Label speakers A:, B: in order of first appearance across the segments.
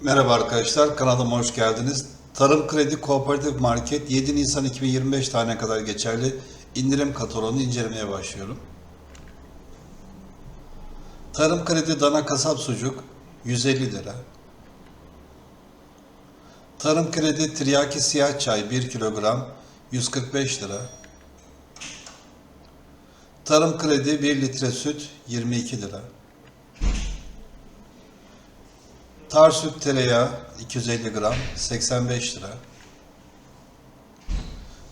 A: Merhaba arkadaşlar, kanalıma hoş geldiniz. Tarım Kredi Kooperatif Market 7 Nisan 2025 tarihine kadar geçerli indirim kataloğunu incelemeye başlıyorum. Tarım Kredi Dana Kasap Sucuk 150 lira. Tarım Kredi Tiryaki Siyah Çay 1 kilogram 145 lira. Tarım Kredi 1 litre süt 22 lira. Tar süt tereyağı 250 gram 85 lira.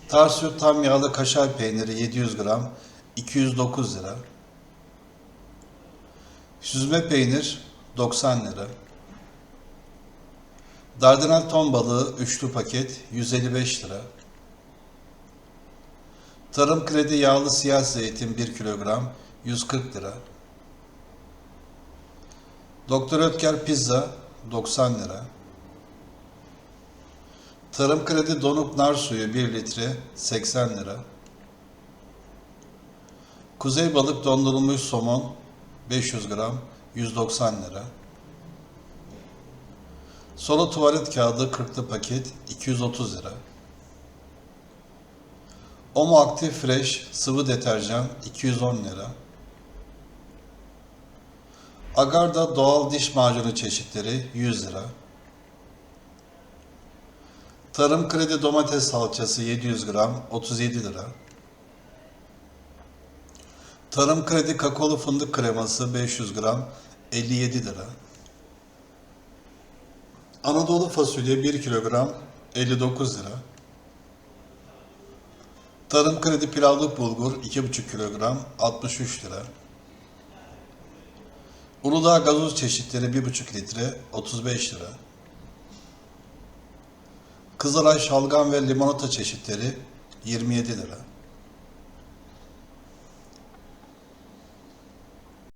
A: Tar süt tam yağlı kaşar peyniri 700 gram 209 lira. Süzme peynir 90 lira. Dardanel ton balığı üçlü paket 155 lira. Tarım kredi yağlı siyah zeytin 1 kilogram 140 lira. Doktor Ötker pizza 90 lira. Tarım kredi donuk nar suyu 1 litre 80 lira. Kuzey balık dondurulmuş somon 500 gram 190 lira. Solo tuvalet kağıdı 40'lı paket 230 lira. Omo Aktif Fresh sıvı deterjan 210 lira. Agarda doğal diş macunu çeşitleri 100 lira. Tarım kredi domates salçası 700 gram 37 lira. Tarım kredi kakaolu fındık kreması 500 gram 57 lira. Anadolu fasulye 1 kilogram 59 lira. Tarım kredi pilavlık bulgur 2,5 kilogram 63 lira. Uludağ gazoz çeşitleri 1,5 litre 35 lira. Kızılay şalgam ve limonata çeşitleri 27 lira.